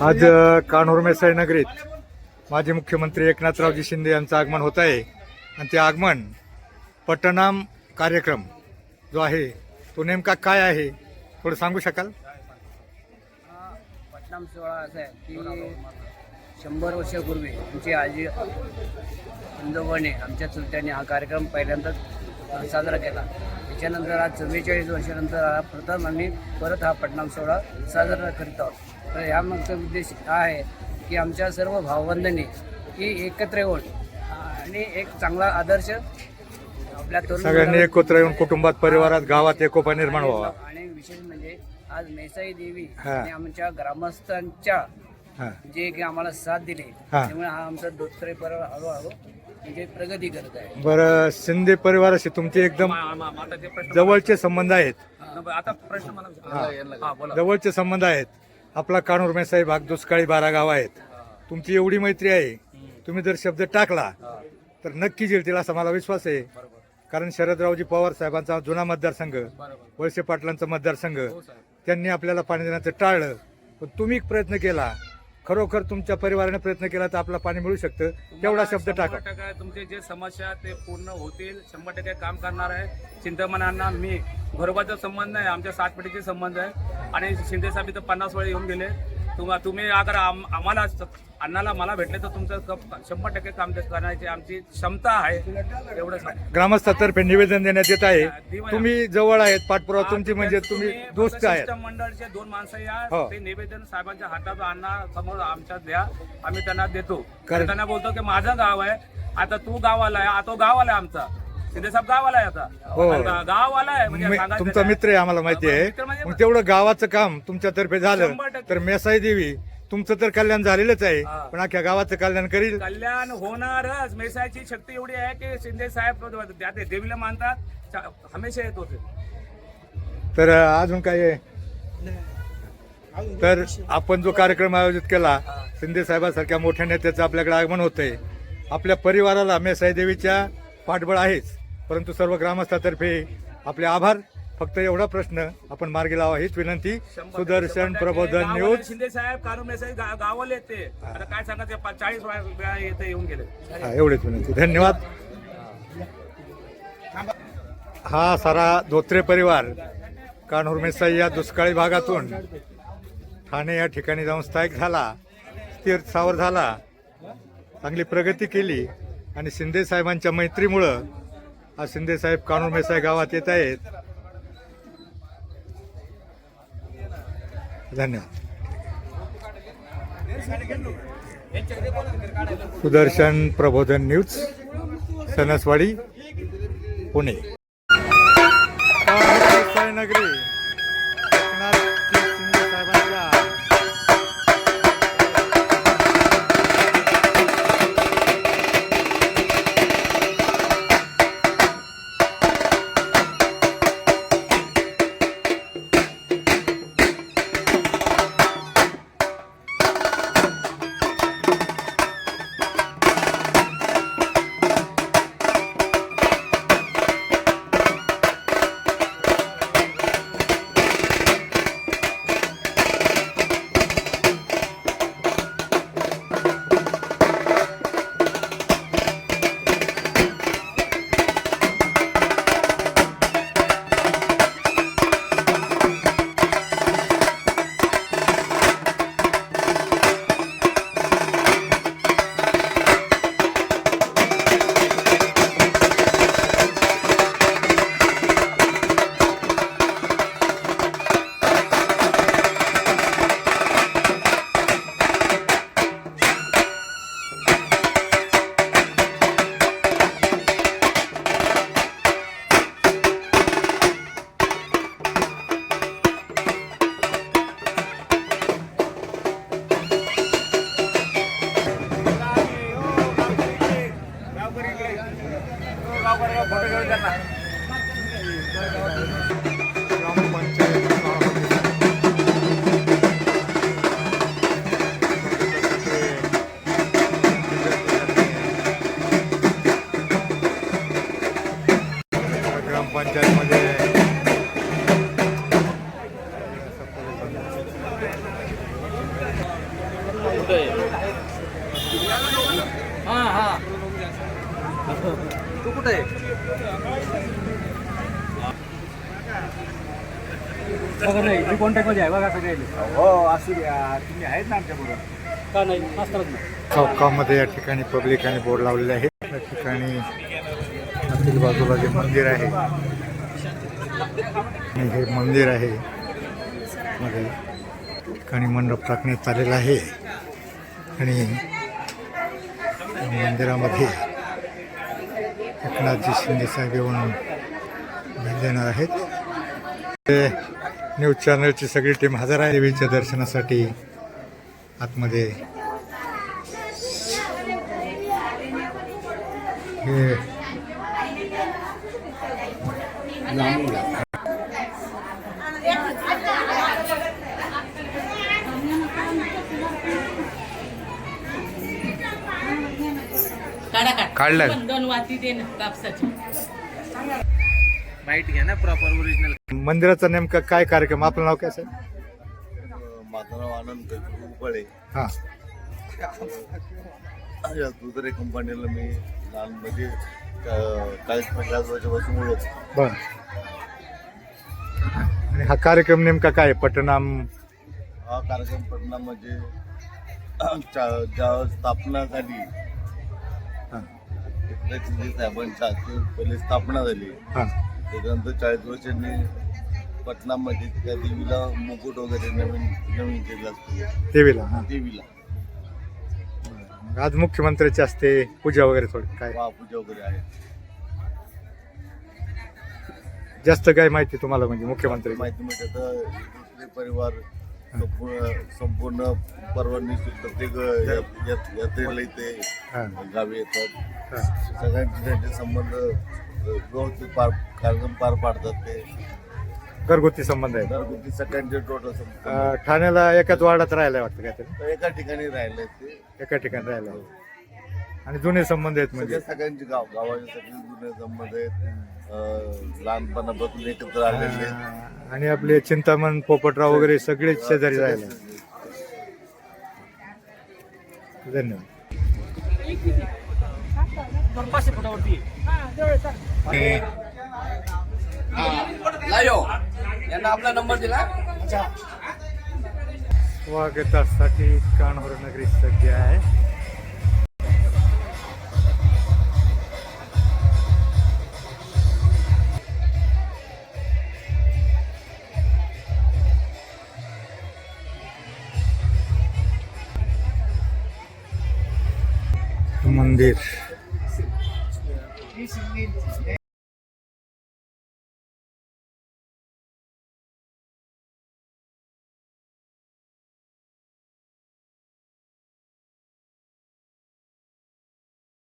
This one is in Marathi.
आज अ, कान्होर मेसाई नगरीत माजी मुख्यमंत्री एकनाथरावजी शिंदे यांचं आगमन होत आहे. आणि ते आगमन पटनाम कार्यक्रम जो आहे तो नेमका काय आहे थोडं सांगू शकाल? पटनाम सोहळा असा आहे की शंभर वर्षापूर्वी आमची आजी इंदोबाने आमच्या चुलत्याने हा कार्यक्रम पहिल्यांदाच साजरा केला. त्याच्यानंतर आज चव्वेचाळीस वर्षानंतर हा प्रथम आम्ही परत हा पटनाम सोहळा साजरा करीत आहोत. तर यामागचा उद्देश हा आहे की आमच्या सर्व भावबंधांनी की एकत्र येऊन आणि एक चांगला आदर्श आपल्या तरुण सगळ्यांनी एकत्र येऊन कुटुंबात परिवारात गावात एकोपा निर्माण व्हावा. आणि विशेष म्हणजे आज मेसाई देवी हा. आणि आमच्या ग्रामस्थांच्या हा. जे की आम्हाला साथ दिली हा. त्यामुळे हा आमचा दोत्रे परिवार हळूहळू म्हणजे प्रगती करत आहे. बरं शिंदे परिवाराशी तुमचे एकदम जवळचे संबंध आहेत. आता प्रश्न मला हा बोला. जवळचे संबंध आहेत. आपला कानूर मेसाई भाग दुष्काळी बारा गाव आहेत. तुमची एवढी मैत्री आहे. तुम्ही जर शब्द टाकला तर नक्की जिंकतील असा मला विश्वास आहे. कारण शरदरावजी पवार साहेबांचा जुना मतदारसंघ वळसे पाटलांचा मतदारसंघ त्यांनी आपल्याला पाणी देण्याचं टाळलं. पण तुम्ही प्रयत्न केला खरोखर तुमच्या परिवाराने प्रयत्न केला तर आपलं पाणी मिळू शकतं. तेवढा शब्द टाका. टक्के तुमचे जे समस्या ते पूर्ण होतील. शंभर टक्के काम करणार आहे. चिंतामणांना मी घरोबाचा संबंध आहे. आमच्या सात पिढीचे संबंध आहे. आणि शिंदे साहेब इथं पन्नास वेळ येऊन गेले. तुम्हा तुम्ही अगर आम- आम्हाला अण्णाला मला भेटले तर तुमचं शंभर टक्के काम करण्याची आमची क्षमता आहे. एवढंच आहे. ग्रामस्थातर्फे निवेदन देण्यात येत आहे. तुम्ही जवळ आहेत पाठपुरावा तुमची म्हणजे तुम्ही दोस्त आहेत. शिष्ट मंडळचे दोन माणसं या. हो. ते निवेदन साहेबांच्या हातात अण्णा समोर आमच्यात द्या. आम्ही त्यांना देतो. त्यांना बोलतो की माझं गाव आहे. आता तू गावाला आहे. आता गावाला आहे आमचा. शिंदे साहेब गावाला आहे आता हो. गावाला आहे म्हणजे मी- सांगायचं तुमचा काय? मित्र आहे आम्हाला माहिती आहे म्हणजे- मग तेवढं गावाचं काम तुमच्यातर्फे झालं शंभर टक्के. तर मेसाई देवी तुमचं तर कल्याण झालेलंच आहे. पण अख्ख्या गावाचं कल्याण करील कल्याण होणारच मेसायची शक्ती एवढी आहे की शिंदे साहेब त्या ते देवीला मानतात चा- हमेशा येत होते तर अं, अजून काय आहे? तर आपण जो कार्यक्रम आयोजित केला शिंदे साहेबांसारख्या मोठ्या नेत्याचं आपल्याकडे आगमन होतंय आपल्या परिवाराला मेसाई देवीच्या पाठबळ आहेच परंतु सर्व ग्रामस्थातर्फे आपले आभार. फक्त एवढा प्रश्न आपण मार्गी लावा हीच विनंती. सुदर्शन प्रबोधन न्यूज. शिंदे साहेब कानून गा- गावाला येते. आता काय सांगायचं चाळीस वेळा येते येऊन गेले. हा, एवढीच विनंती. धन्यवाद. हा सारा धोत्रे परिवार कान्होर मेसाई या दुष्काळी भागातून ठाणे या ठिकाणी जाऊन स्थायिक झाला स्थिर सावर झाला चांगली प्रगती केली आणि शिंदे साहेबांच्या मैत्रीमुळं आज शिंदे साहेब कानून मेसाई गावात येत आहेत. धन्यवाद. सुदर्शन प्रबोधन न्यूज सनसवाडी पुणे. नगरी बघा नाही. मी कॉन्टॅक्टमध्ये आहे बघा सगळे हो असू द्या. तुम्ही आहेत ना आमच्या बरोबर? का नाही? मास्तरच नाही. चौकामध्ये या ठिकाणी पब्लिकाने बोर्ड लावलेले आहे या ठिकाणी आतील बाजूला जे मंदिर आहे आणि हे मंदिर आहे मध्ये ठिकाणी मंडप टाकण्यात आलेला आहे. आणि मंदिरामध्ये एकनाथजी शिंदे साहेब येऊन भेट देणार आहेत. ते न्यूज चॅनलची सगळी टीम हजर आहे देवीच्या दर्शनासाठी. आतमध्ये. हे. काढा काढ. काढलं. दोन वाती दे ना कापसाची. माहिती घ्या ना प्रॉपर ओरिजिनल मंदिराचा नेमका काय कार्यक्रम? आपलं नाव काय सर माझं नाव आनंद उबळे. हां. या दुसऱ्या कंपनीला मी लहानमध्ये चाळीस पन्नास वर्षापासून ओळखतो बर. आणि हा कार्यक्रम नेमका काय आहे? पटनाम? हा कार्यक्रम पटना म्हणजे चा- ज्या स्थापना झाली हां साहेबांच्या पहिले स्थापना झाली. हां. त्याच्यानंतर चाळीस वर्षांनी पटनामध्ये त्या देवीला मुकुट वगैरे नवीन नवीन केलं असतं. देवीला हां. देवीला. मग आज मुख्यमंत्र्याचे असते पूजा वगैरे थोडी काय? महापूजा वगैरे आहे. जास्त काय माहिती तुम्हाला म्हणजे मुख्यमंत्री? माहिती म्हणजे आता दुसरे परिवार संपूर्ण संपूर्ण परवानगी प्रत्येक या- या- यात्रेला इथे हां. गावी येतात. हां. सगळ्यांचे त्यांचे संबंध व्यवस्थित पार कार्यक्रम पार पाडतात ते. घरगुती संबंध आहे घरगुती सगळ्यांचे टोटल अं, ठाण्याला एकाच वार्डात राहायला वाटतं काय तरी एका ठिकाणी राहिले ते. एका ठिकाणी राहायला आणि जुने संबंध आहेत म्हणजे? सगळ्या सगळ्यांचे गाव गावाचे सगळे जुने संबंध आहेत. अ, लहानपणापासून एकत्र आलेले आहेत. आणि आपले चिंतामण पोपटराव वगैरे सगळेच शेजारी राहायला धन्यवाद. पाचशे फुटावरती यांना आपला नंबर दिला. स्वागतासाठी कान्होर नगरी सज्ज आहे. मंदिर